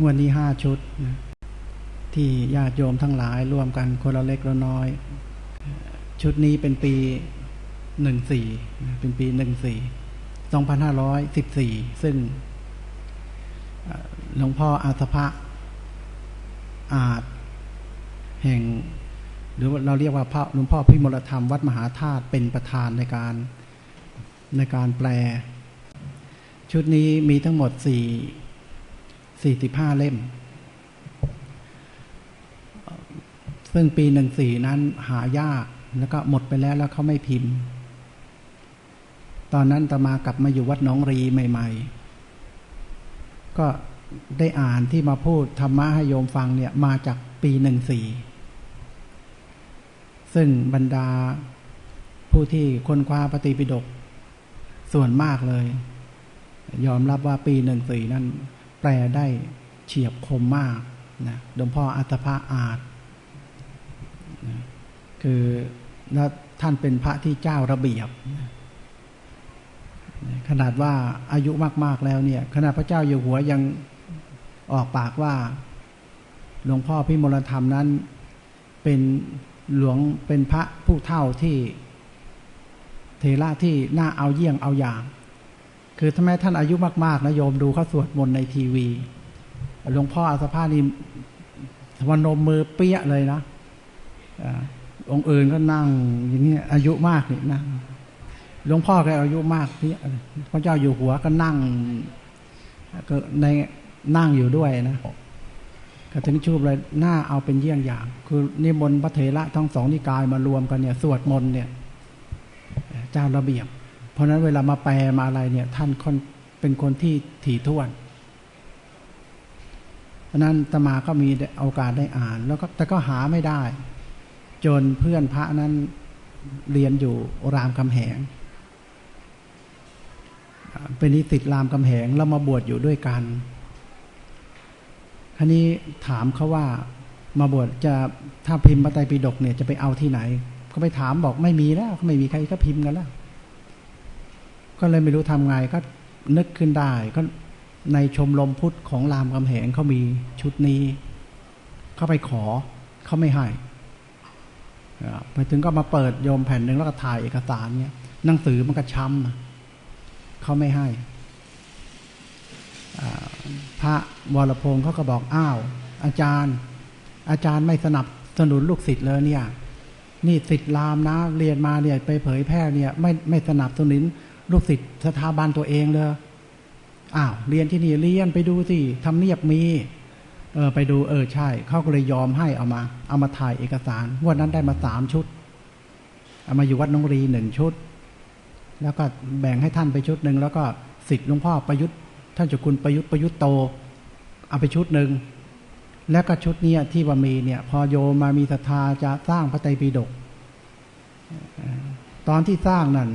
งวดนี้ห้าชุดนะที่ญาติโยมทั้งหลายร่วมกันคนละเล็กละน้อย ชุดนี้เป็นปีหนึ่งสี่เป็นปีหนึ่งสี่สองพันห้าร้อยสิบสี่ซึ่งหลวงพ่ออาสภะอาจแห่ง หรือเราเรียกว่าพระหลวงพ่อพิมลธรรมวัดมหาธาตุเป็นประธานในการในการแปล ชุดนี้มีทั้งหมดสี่ สี่สิบห้าเล่ม ซึ่งปีหนึ่งสี่นั้นหายากแล้วก็หมดไปแล้วแล้วเขาไม่พิมพ์ ตอนนั้นตมากลับมาอยู่วัดน้องรีใหม่ ๆ ก็ได้อ่านที่มาพูดธรรมะให้โยมฟังเนี่ยมาจากปีหนึ่งสี่ซึ่งบรรดาผู้ที่ค้นคว้าปฏิปิฎกส่วนมากเลย ยอมรับว่าปีหนึ่งสี่นั้น แปลได้เฉียบคมมากนะหลวงพ่ออัตภะอาจนะคือแล้วท่านเป็นพระที่เจ้าระเบียบนะขนาดว่าอายุมาก ๆ แล้วเนี่ยขนาดพระเจ้าอยู่หัวยังออกปากว่า หลวงพ่อพิมลธรรมนั้น เป็นหลวงเป็นพระผู้เท่าที่เทระที่น่าเอาเยี่ยงเอาอย่าง คือทำไมท่านอายุมากๆนะโยมดูเขาสวดมนต์ในทีวีหลวงพ่ออาสภานี่วันนมมือเปี้ยเลยนะองค์อื่นก็นั่งอย่างนี้อายุมากนี่นะหลวงพ่อแกอายุมากเพี่พระเจ้าอยู่หัวก็นั่งก็ในนั่งอยู่ด้วยนะก็ถึงชูบเลยหน้าเอาเป็นเยี่ยงอย่าง คือนิมนต์พระเถระทั้งสองนิกายมารวมกันเนี่ย สวดมนต์เนี่ย เจ้าระเบียบ เพราะนั้นเวลามาแปลมาอะไรเนี่ย ท่านคนเป็นคนที่ถี่ถ้วนเพราะนั้นตมาก็มีโอกาสได้อ่าน แล้วก็แต่ก็หาไม่ได้ จนเพื่อนพระนั้นเรียนอยู่รามคำแหง เป็นนิสิตรามกำแหงแล้วมาบวชอยู่ด้วยกันทีนี้ถามเขาว่ามาบวชจะถ้าพิมพ์มาไตรปิฎกเนี่ยจะไปเอาที่ไหนเขาไปถามบอกไม่มีแล้วไม่มีใครก็พิมพ์กันแล้ว ก็เลยไม่รู้ทำไงก็นึกขึ้นได้ ก็ในชมรมพุทธของรามคำแหงเขามีชุดนี้เขาไปขอเขาไม่ให้ไปถึงก็มาเปิดโยมแผ่นหนึ่งแล้วก็ถ่ายเอกสารเนี่ยหนังสือมันก็ช้ำเขาไม่ให้พระวรพงศ์เขาก็บอกอ้าว อาจารย์ อาจารย์ไม่สนับสนุนลูกศิษย์เลยเนี่ย นี่ศิษย์รามนะเรียนมาเนี่ย ไปเผยแพร่เนี่ย ไม่ไม่สนับสนุน ลูกศิษย์สถาบันตัวเองเลยอ้าวเรียนที่นี่เรียนไปดูสิทำเนียบมี เออไปดูเออใช่ เขาก็เลยยอมให้เอามา เอามาถ่ายเอกสารวันนั้นได้มาสามชุด เอามาอยู่วัดน้องรีหนึ่งชุด แล้วก็แบ่งให้ท่านไปชุดหนึ่งแล้วก็สิทธิ์หลวงพ่อประยุทธ์ท่านเจ้าคุณประยุทธ์ประยุทธ์โต เอาไปชุดหนึ่งแล้วก็ชุดนี้ที่ว่ามีเนี่ย พอโยมมามีศรัทธาจะสร้างพระไตรปิฎกตอนที่สร้างนั่น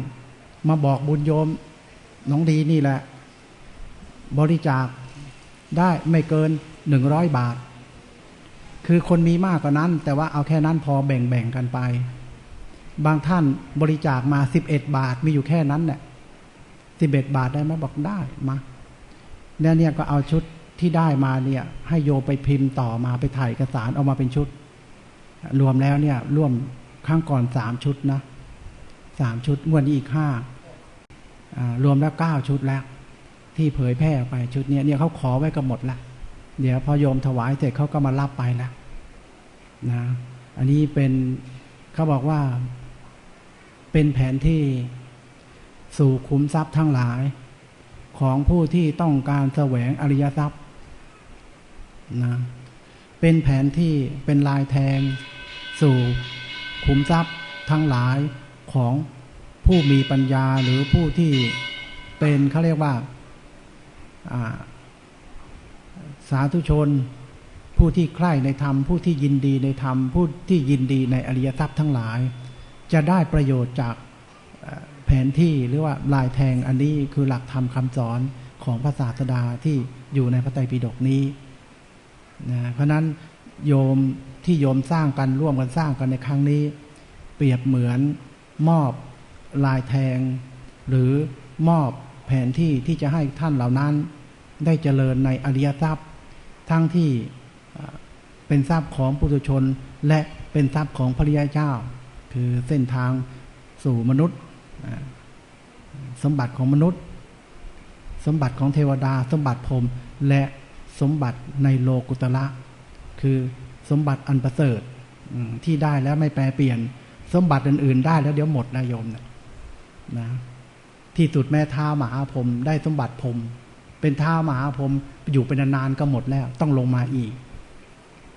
มาบอกบุญโยมน้องดีนี่แหละ บริจาคได้ไม่เกินหนึ่งร้อยบาท คือคนมีมากกว่านั้น แต่ว่าเอาแค่นั้นพอแบ่งๆกันไป บางท่านบริจาคมาสิบเอ็ดบาทมีอยู่แค่นั้นเนี่ยสิบเอ็ดบาทได้ไหมบอกได้มาแล้วเนี่ยก็เอาชุดที่ได้มาเนี่ย ให้โยไปพิมพ์ต่อมาไปถ่ายเอกสารออกมาเป็นชุด รวมแล้วเนี่ยร่วมข้างก่อนสามชุดนะสามชุดงวดนี้อีกห้า รวมแล้วเก้าชุดแล้ว ที่เผยแพร่ไปชุดนี้เนี่ยเขาขอไว้ก็หมดละเดี๋ยวพอโยมถวายเสร็จเขาก็มารับไปแล้วนะอันนี้เป็นเขาบอกว่า เป็นแผนที่สู่ขุมทรัพย์ทั้งหลาย ของผู้ที่ต้องการแสวงอริยทรัพย์นะเป็นแผนที่เป็นลายแทง สู่ขุมทรัพย์ทั้งหลายของ ผู้มีปัญญาหรือผู้ที่เป็นเขาเรียกว่าสาธุชน ผู้ที่ใคร่ในธรรม ผู้ที่ยินดีในธรรม ผู้ที่ยินดีในอริยทรัพย์ทั้งหลาย จะได้ประโยชน์จากแผนที่หรือว่าลายแทงอันนี้คือหลักธรรมคำสอนของพระศาสดาที่อยู่ในพระไตรปิฎกนี้นะเพราะนั้นโยมที่โยมสร้างกันร่วมกันสร้างกันในครั้งนี้ เปรียบเหมือนมอบ ลายแทง หรือมอบแผนที่ที่จะให้ท่านเหล่านั้นได้เจริญในอริยทรัพย์ ทั้งที่เป็นทรัพย์ของปุถุชน และเป็นทรัพย์ของพระริยเจ้า คือเส้นทางสู่มนุษย์ สมบัติของมนุษย์ สมบัติของเทวดา สมบัติพรมและสมบัติในโลกุตละคือสมบัติอันประเสริฐที่ได้แล้วไม่แปรเปลี่ยน สมบัติอื่น ๆ ได้แล้วเดี๋ยวหมดนะโยมนะ นะที่สุดแม่ท้ามหาพรมได้สมบัติพรมเป็นท้ามหาพรมอยู่เป็นนานๆก็หมดแล้ว ต้องลงมาอีก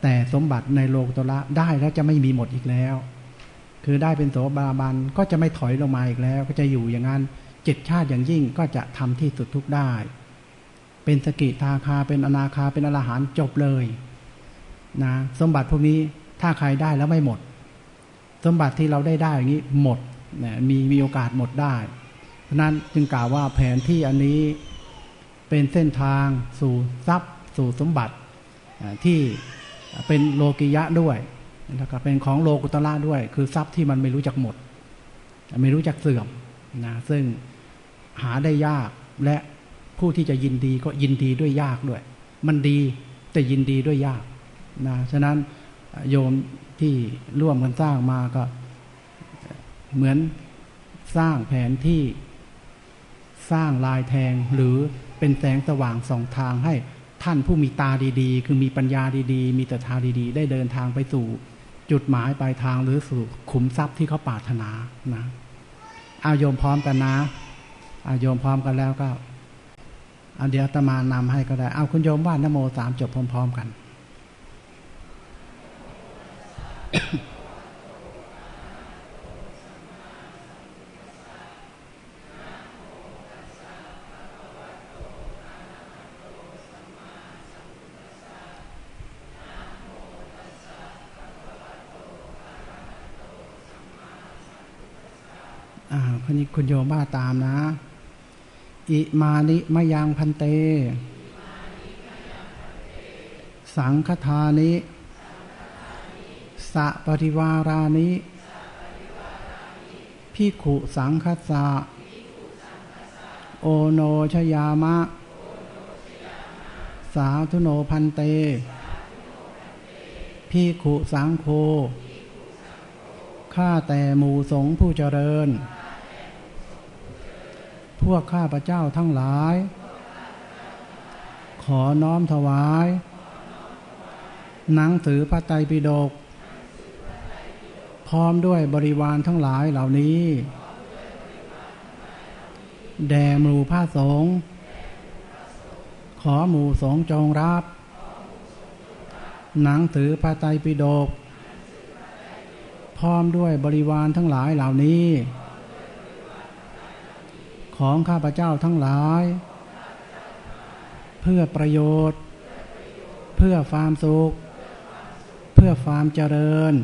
แต่สมบัติในโลกตละได้แล้วจะไม่มีหมดอีกแล้ว คือได้เป็นโสบาบันก็จะไม่ถอยลงมาอีกแล้ว ก็จะอยู่อย่างนั้นเจ็ดชาติอย่างยิ่งก็จะทำที่สุดทุกได้ เป็นสกิทาคาเป็นอนาคาเป็นอรหันจบเลยนะสมบัติพวกนี้ถ้าใครได้แล้วไม่หมด สมบัติที่เราได้ได้อย่างนี้หมด นะมีมีโอกาสหมดได้ เพราะนั้นจึงกล่าวว่าแผนที่อันนี้เป็นเส้นทางสู่ทรัพย์ สู่สมบัติที่เป็นโลกิยะด้วยแล้วก็เป็นของโลกุตละด้วย คือทรัพย์ที่มันไม่รู้จักหมด ไม่รู้จักเสื่อมนะซึ่งหาได้ยากและผู้ที่จะยินดีก็ยินดีด้วยยากด้วย มันดีแต่ยินดีด้วยยากนะฉะนั้นโยมที่ร่วมกันสร้างมาก็ เหมือนสร้างแผนที่สร้างลายแทงหรือเป็นแสงสว่างสองทางให้ท่านผู้มีตาดีๆ คือมีปัญญาดีๆ มีตถาดีๆ ได้เดินทางไปสู่จุดหมายปลายทางหรือสู่ขุมทรัพย์ที่เขาปรารถนานะอายมพร้อมกันนะอายมพร้อมกันแล้วก็เอาเดี๋ยวตมานำให้ก็ได้ เอาคุณโยมว่านโมสามจบพร้อม ๆ กัน คนนี้คุณโยมบ้าตามนะ อิมานิมยังพันเต สังคทานิ สะปริวารานิพิขุสังคสะ โอโนชยามะ สาธุโนพันเตพิขุสังโฆข้าแต่หมู่สงผู้เจริญ พวกข้าพระเจ้าทั้งหลาย ขอน้อมถวาย หนังสือพระไตรปิฎกพร้อมด้วยบริวารทั้งหลายเหล่านี้ แด่หมู่พระสงฆ์ขอหมู่สงฆ์จงรับ หนังสือพระไตรปิฎกพร้อมด้วยบริวารทั้งหลายเหล่านี้ ของข้าพเจ้าทั้งหลาย เพื่อประโยชน์ เพื่อความสุข เพื่อความเจริญ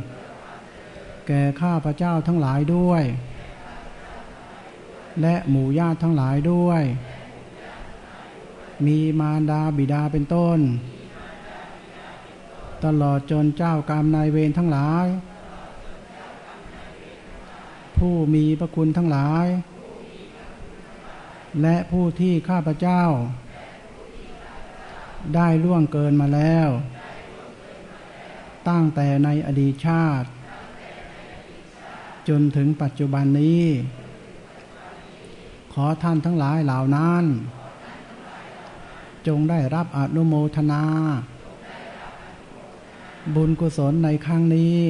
แก่ข้าพเจ้าทั้งหลายด้วย และหมู่ญาติทั้งหลายด้วย มีมารดาบิดาเป็นต้น ตลอดจนเจ้ากรรมนายเวรทั้งหลาย ผู้มีพระคุณทั้งหลาย และผู้ที่ข้าพเจ้า ได้ล่วงเกินมาแล้ว ตั้งแต่ในอดีตชาติ จนถึงปัจจุบันนี้ ขอท่านทั้งหลายเหล่านั้น จงได้รับอนุโมทนา บุญกุศลในครั้งนี้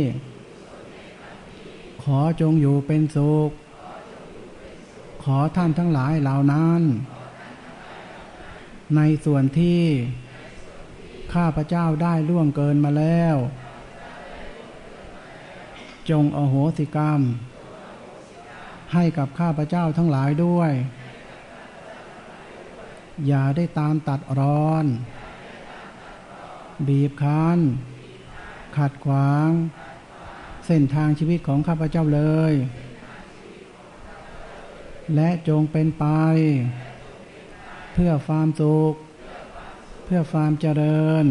ขอจงอยู่เป็นสุข ขอท่านทั้งหลายเหล่านั้น ในส่วนที่ข้าพเจ้าได้ล่วงเกินมาแล้ว จงอโหสิกรรม ให้กับข้าพเจ้าทั้งหลายด้วย อย่าได้ตามตัดร้อน บีบคั้น ขัดขวาง เส้นทางชีวิตของข้าพเจ้าเลย และจงเป็นไป เพื่อความสุข เพื่อความเจริญ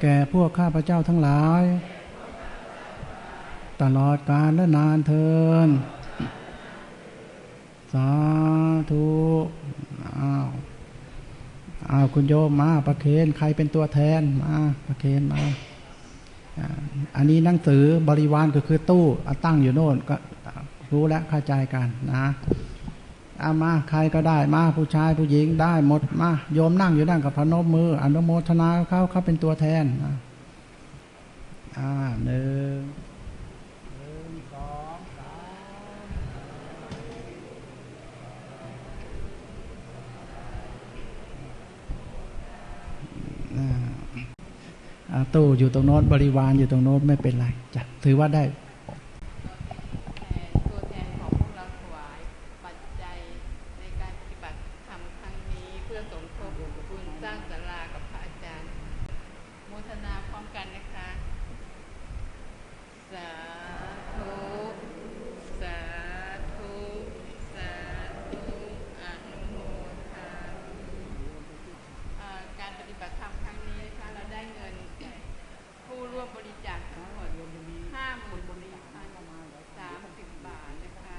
แก่พวกข้าพเจ้าทั้งหลาย ตลอดกาลและนานเทิน สาธุอ้าวอ้าวคุณโยมมาประเคนใครเป็นตัวแทนมาประเคนมาอันนี้หนังสือบริวารก็คือตู้อตั้งอยู่โน่นก็ รู้แล้วเข้าใจกันนะเอามาใครก็ได้มาผู้ชายผู้หญิงได้หมดมาโยมนั่งอยู่นั่งกับพนมมือ อนุโมทนาเขาเขาเป็นตัวแทนอ่าหนึ่งหนึ่งสองสามอ่าอ่าตู้อยู่ตรงโน้นบริวารอยู่ตรงโน้นไม่เป็นไรจ้ะถือว่าได้ ตัวแทนของพวกเราถวายปัจจัยในการปฏิบัติธรรมครั้งนี้ เพื่อสมทบทุนสร้างศาลากับพระอาจารย์ โมทนาพร้อมกันนะคะ สาธุ สาธุ สาธุอนุโมทนาอ่าการปฏิบัติธรรมครั้งนี้นะคะเราได้เงิน ผู้ร่วมบริจาคทั้งหมดห้าหมื่นบริจาคสามสิบบาทนะคะ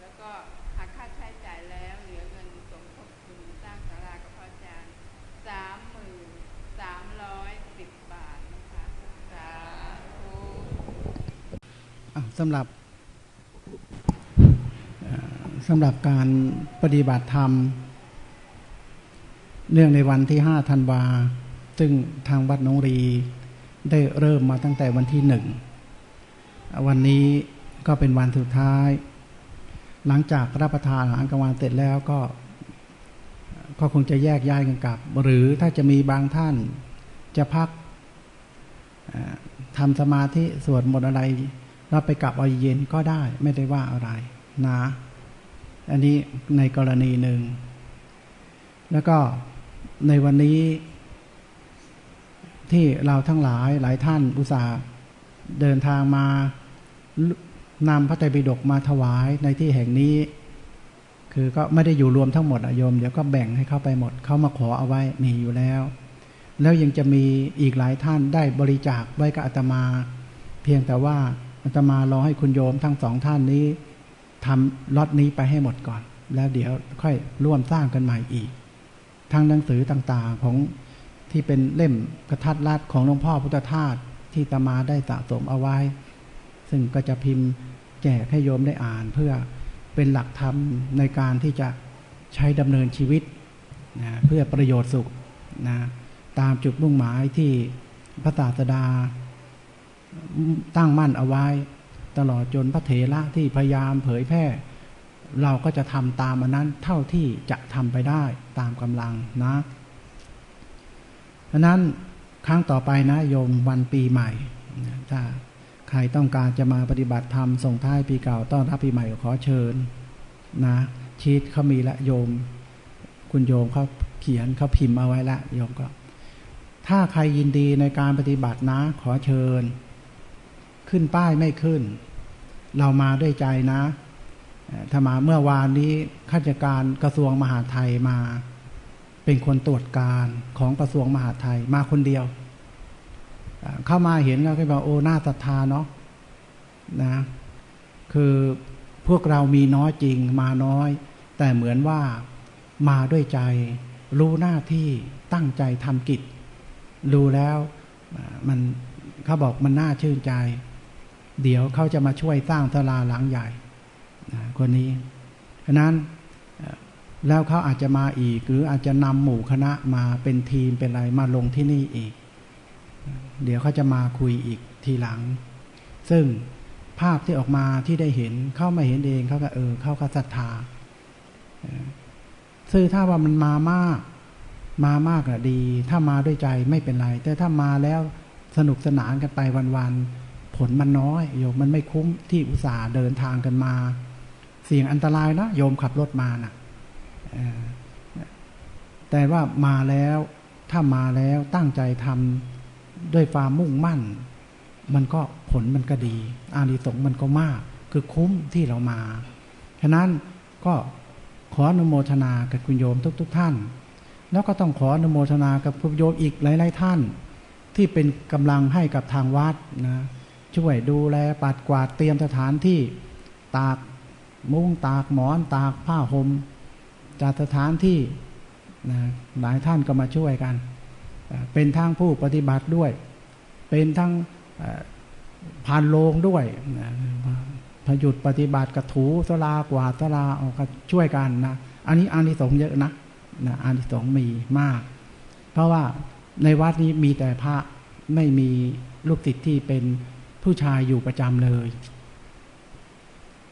แล้วก็หักค่าใช้จ่ายแล้วเหลือเงินสมทบทุนสร้างศาลากับพระอาจารย์สามหมื่นสามร้อยสิบบาทนะคะสาธุ อะ สำหรับสำหรับการปฏิบัติธรรม เนื่องในวันที่ห้าธันวา ซึ่งทางวัดนงรีได้เริ่มมาตั้งแต่วันที่หนึ่ง วันนี้ก็เป็นวันสุดท้าย หลังจากรับประทานอาหารกลางวันเสร็จแล้วก็ ก็คงจะแยกย้ายกันกลับ หรือถ้าจะมีบางท่านจะพักทำสมาธิสวดมนต์อะไร เราไปกลับเอาเย็นก็ได้ไม่ได้ว่าอะไรนะ อันนี้ในกรณีหนึ่ง แล้วก็ในวันนี้ที่เราทั้งหลายหลายท่านอุตส่าห์เดินทางมานำพระไตรปิฎกมาถวายในที่แห่งนี้ คือก็ไม่ได้อยู่รวมทั้งหมดอะโยม เดี๋ยวก็แบ่งให้เข้าไปหมด เขามาขอเอาไว้มีอยู่แล้ว แล้วยังจะมีอีกหลายท่านได้บริจาคไว้กับอาตมา เพียงแต่ว่า อาตมารอให้คุณโยมทั้งสองท่านนี้ทำล็อตนี้ไปให้หมดก่อน แล้วเดี๋ยวค่อยร่วมสร้างกันใหม่อีก ทั้งหนังสือต่างๆของที่เป็นเล่มกระทัดรัดของหลวงพ่อพุทธทาสที่ตมาได้สะสมเอาไว้ ซึ่งก็จะพิมพ์แจกให้โยมได้อ่าน เพื่อเป็นหลักธรรมในการที่จะใช้ดำเนินชีวิตนะเพื่อประโยชน์สุขนะตามจุดมุ่งหมายที่พระศาสดา ตั้งมั่นเอาไว้ ตลอดจนพระเถระที่พยายามเผยแพร่ เราก็จะทำตามอันนั้นเท่าที่จะทำไปได้ตามกำลังนะฉะนั้นครั้งต่อไปนะโยมวันปีใหม่ถ้าใครต้องการจะมาปฏิบัติธรรมส่งท้ายปีเก่าต้อนรับปีใหม่ขอเชิญนะชีตเขามีละโยม คุณโยมเขาเขียนเขาพิมพ์เอาไว้ละโยมก็ ถ้าใครยินดีในการปฏิบัตินะ ขอเชิญ ขึ้นป้ายไม่ขึ้น เรามาด้วยใจนะถ้ามาเมื่อวานนี้ข้าราชการกระทรวงมหาไทยมา เป็นคนตรวจการของกระทรวงมหาไทยมาคนเดียว เข้ามาเห็นแล้วก็บอกโอ้หน้าศรัทธาเนาะนะคือพวกเรามีน้อยจริงมาน้อย แต่เหมือนว่ามาด้วยใจ รู้หน้าที่ตั้งใจทำกิจดูแล้วมันเขาบอกมันน่าชื่นใจ เดี๋ยวเขาจะมาช่วยสร้างศาลาหลังใหญ่นะคนนี้ฉะนั้นแล้วเขาอาจจะมาอีก หรืออาจจะนำหมู่คณะมาเป็นทีมเป็นอะไรมาลงที่นี่อีก เดี๋ยวเขาจะมาคุยอีกทีหลัง ซึ่งภาพที่ออกมาที่ได้เห็นเข้ามาเห็นเองเขาก็เออเข้าก็ศรัทธาซึ่งถ้าว่ามันมามาก มามากอะดี ถ้ามาด้วยใจไม่เป็นไร แต่ถ้ามาแล้วสนุกสนานกันไปวันๆ ผลมันน้อยโยมมันไม่คุ้มที่อุตส่าห์เดินทางกันมา เสี่ยงอันตรายนะโยมขับรถมานะ่ะแต่ว่ามาแล้วถ้ามาแล้วตั้งใจทำด้วยความมุ่งมั่น มันก็ผลมันก็ดี อานิสงส์มันก็มาก คือคุ้มที่เรามา ฉะนั้นก็ขออนุโมทนากับคุณโยมทุกๆท่าน แล้วก็ต้องขออนุโมทนากับคุณโยมอีกหลาย ๆ ท่าน ที่เป็นกำลังให้กับทางวัดนะ ช่วยดูแลปัดกวาดเตรียมสถานที่ตากมุ้งตากหมอนตากผ้าห่มจัดสถานที่นะหลายท่านก็มาช่วยกัน เป็นทั้งผู้ปฏิบัติด้วย เป็นทั้งผ่านโลงด้วยนะพยุดปฏิบัติกระถูสลากวาดสลาออกช่วยกันนะอันนี้อานิสงส์เยอะนะนะอานิสงส์มีมาก เพราะว่าในวัดนี้มีแต่พระไม่มีลูกติดที่เป็น ผู้ชายอยู่ประจำเลย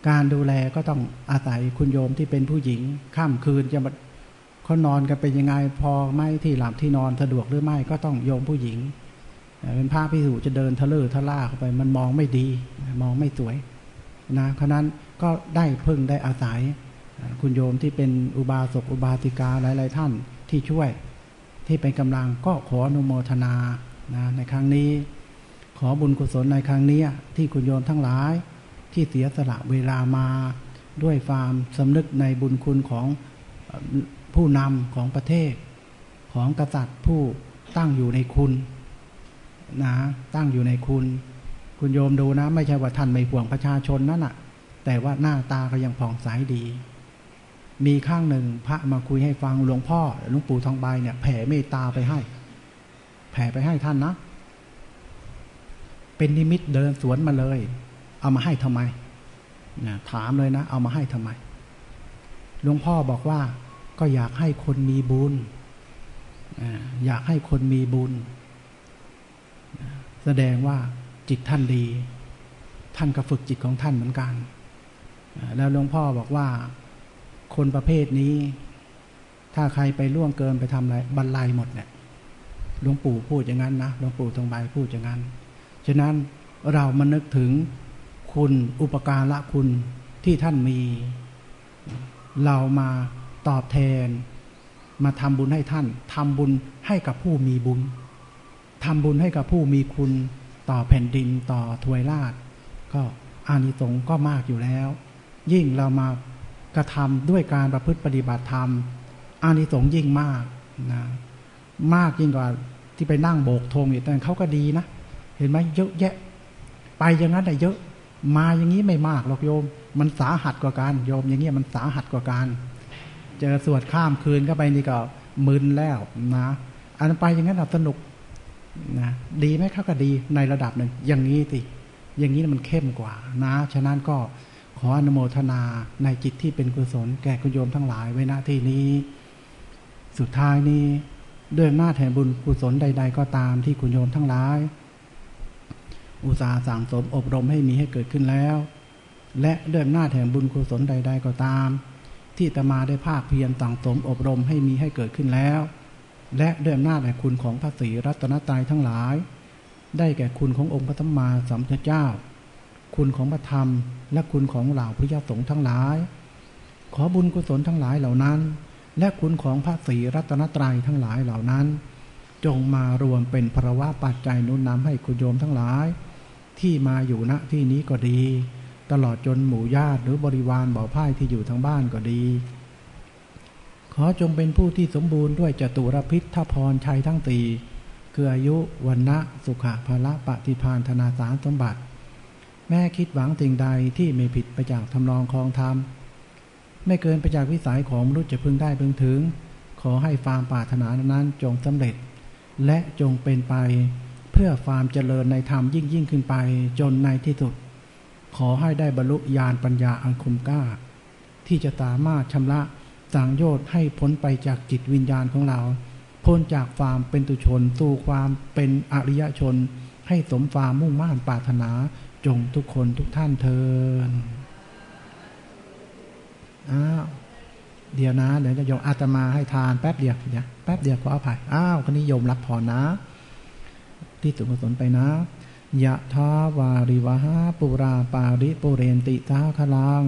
การดูแลก็ต้องอาศัยคุณโยมที่เป็นผู้หญิงข้ามคืนจะมาเขานอนกันเป็นยังไงพอไม่ที่หลับที่นอนสะดวกหรือไม่ก็ต้องโยมผู้หญิง เป็นพระพิสุจจะเดินทะเลทะล่าเข้าไปมันมองไม่ดีมองไม่สวยนะเพราะนั้นก็ได้พึ่งได้อาศัยคุณโยมที่เป็นอุบาสกอุบาสิกาหลาย ๆ ท่านที่ช่วยที่เป็นกำลังก็ขออนุโมทนานะในครั้งนี้ ขอบุญกุศลในครั้งนี้ที่คุณโยมทั้งหลาย ที่เสียสละเวลามาด้วยความสำนึกในบุญคุณของผู้นำของประเทศ ของกษัตริย์ผู้ตั้งอยู่ในคุณนะตั้งอยู่ในคุณ คุณโยมดูนะ ไม่ใช่ว่าท่านไม่ห่วงประชาชนนั่นแหะแต่ว่าหน้าตาก็ยังผ่องใสดี มีข้างหนึ่งพระมาคุยให้ฟังหลวงพ่อหลวงปู่ทองใบเนี่ยแผ่เมตตาไปให้ แผ่ไปให้ท่านนะ เป็นนิมิตเดินสวนมาเลย เอามาให้ทำไมนะถามเลยนะ เอามาให้ทำไมหลวงพ่อบอกว่าก็อยากให้คนมีบุญอยากให้คนมีบุญ แสดงว่าจิตท่านดี ท่านก็ฝึกจิตของท่านเหมือนกัน แล้วหลวงพ่อบอกว่า คนประเภทนี้ ถ้าใครไปล่วงเกินไปทำอะไรบรรลัยหมดเนี่ยหลวงปู่พูดอย่างนั้นนะหลวงปู่ตรงใบพูดอย่างนั้น ฉะนั้นเรามานึกถึงคุณอุปการละคุณที่ท่านมี เรามาตอบแทน มาทำบุญให้ท่านทำบุญให้กับผู้มีบุญทำบุญให้กับผู้มีคุณต่อแผ่นดินต่อทวยราชก็อานิสงส์ก็มากอยู่แล้ว ยิ่งเรามากระทำด้วยการประพฤติปฏิบัติธรรมอานิสงส์ยิ่งมากนะมากยิ่งกว่าที่ไปนั่งโบกธงอยู่แต่เขาก็ดีนะ เห็นไหมเยอะแยะ ไปอย่างนั้นแต่เยอะ มาอย่างนี้ไม่มากหรอกโยม มันสาหัสกว่าการโยม อย่างเงี้ยมันสาหัสกว่าการเจอสวดข้ามคืนก็ไปนี่ก็มึนแล้วนะอันไปอย่างนั้นสนุกนะดีไหมครับก็ดีในระดับหนึ่งอย่างนี้สิอย่างนี้มันเข้มกว่า นะฉะนั้นก็ขออนุโมทนาในจิตที่เป็นกุศลแก่คุณโยมทั้งหลายไว้ณที่นี้ สุดท้ายนี้ด้วยหน้าแห่งบุญกุศลใด ๆ ก็ตามที่คุณโยมทั้งหลาย อุตสาห์สั่งสมอบรมให้มีให้เกิดขึ้นแล้ว และด้วยหน้าแห่งบุญกุศลใด ๆ ก็ตาม ที่ตมาได้ภาคเพียรต่างสมอบรมให้มีให้เกิดขึ้นแล้ว และด้วยอำนาจแห่งคุณของพระศรีรัตนตรัยทั้งหลาย ได้แก่คุณขององค์พระธรรมาสัมพุทธเจ้า คุณของพระธรรม และคุณของเหล่าพระยาสงฆ์ทั้งหลาย ขอบุญกุศลทั้งหลายเหล่านั้น และคุณของพระศรีรัตนตรัยทั้งหลายเหล่านั้นจงมารวมเป็นภาวะปัจจัยนุนนำให้คุณโยมทั้งหลาย ที่มาอยู่ณที่นี้ก็ดี ตลอดจนหมู่ญาติหรือบริวารบ่อพ่ายที่อยู่ทางบ้านก็ดี ขอจงเป็นผู้ที่สมบูรณ์ด้วยจตุรพิษทพรชัยทั้งตีคืออายุวันนะสุขะภละปฏิพานธนาสารสมบัติ แม่คิดหวังสิ่งใดที่ไม่ผิดไปจากทำนองคลองธรรมไม่เกินไปจากวิสัยของมนุษย์จะพึงได้พึงถึง ขอให้ฟาร์มปรารถนานั้นจงสำเร็จ และจงเป็นไป เพื่อฟามเจริญในธรรมยิ่งยิ่งขึ้นไปจนในที่สุด ขอให้ได้บรรลุญาณปัญญาอันคมกล้า ที่จะสามารถชำระสังโยชน์ให้พ้นไปจากจิตวิญญาณของเรา พ้นจากความเป็นตุชนสู่ความเป็นอริยชน ให้สมความมุ่งมั่นปรารถนาจงทุกคนทุกท่านเทินอ้าวเดี๋ยวนะเดี๋ยวจะยมอาตมาให้ทานแป๊บเดียวเดี๋ยวแป๊บเดียวขออภัยอ้าวคนนี้โยมรับพรนะ ที่สุขสนไปนะยะทาวาริวหาปุราปาริปุเรนติตาคลัง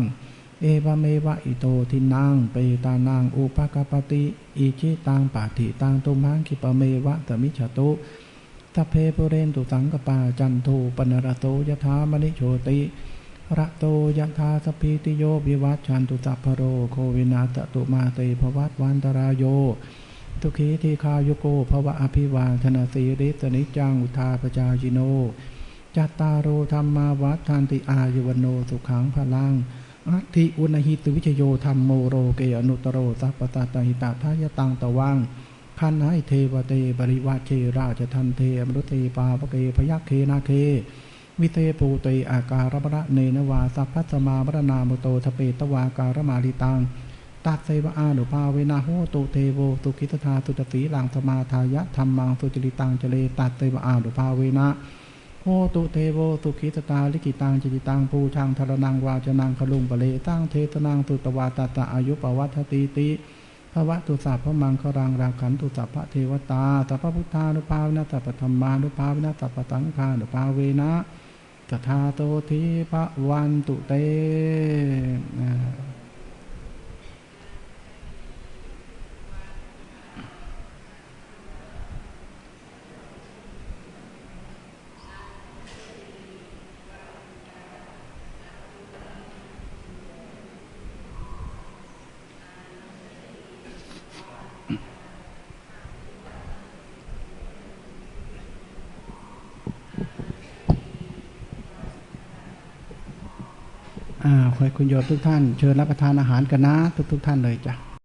เอวเมวะอิโตทินังเปตานางอุปกปติ อิชิตังปาติตังตุมังคิปเมวะตมิฉตุทัพเพปุเรนตุสังกปาจันโทปนรโตยะธามณิโชติระโตยะธาสพีติโยบิวัตชันตุสัพพโรโควินาตตุมาเตภวัตวันตรายโย ทุขีทีคายุโกภวะอภิวาธนาสีริสนิจังอุทาปจาจิโนจัตตารโธรรมาวัฏทันติอายุวโนสุขังพลังอัติอุณหิตวิชโยธรรมโมโรเกอนุตโรสัพปตาตหิตาทายตังตะวังคันให้เทวเตบริวาเชราชทันเทมรุเตปาปเกพยัคเคนาเค วิเตปูเตอาการบระเนนวาสัพพัสมาบรณามโตทเปตวาการมาลิตัง ตัดเสวะอานุภาเวนาโหตุเทโวตุคิตธาตุตสีลังสมาทายะธรรมังสุจริตังเจเลตัดเสวะอานุภาเวนะโหตุเทโวตุคิตตาลิกิตังจิติตังปูชังธรนังวาจนังคลุงปะเลตั้งเทตนังตุตวาตตะอายุปวัตติติภวะตุสัพพมังครังรังขันตุสัพพะเทวตาสัพพพุทธานุภาเวนะสัพพธรรมานุภาเวนะสัพพสังฆานุภาเวนะตถาโตทิภวันตุเต ขอให้คุณโยมทุกท่านเชิญรับประทานอาหารกันนะทุก ๆ ท่านเลยจ้ะ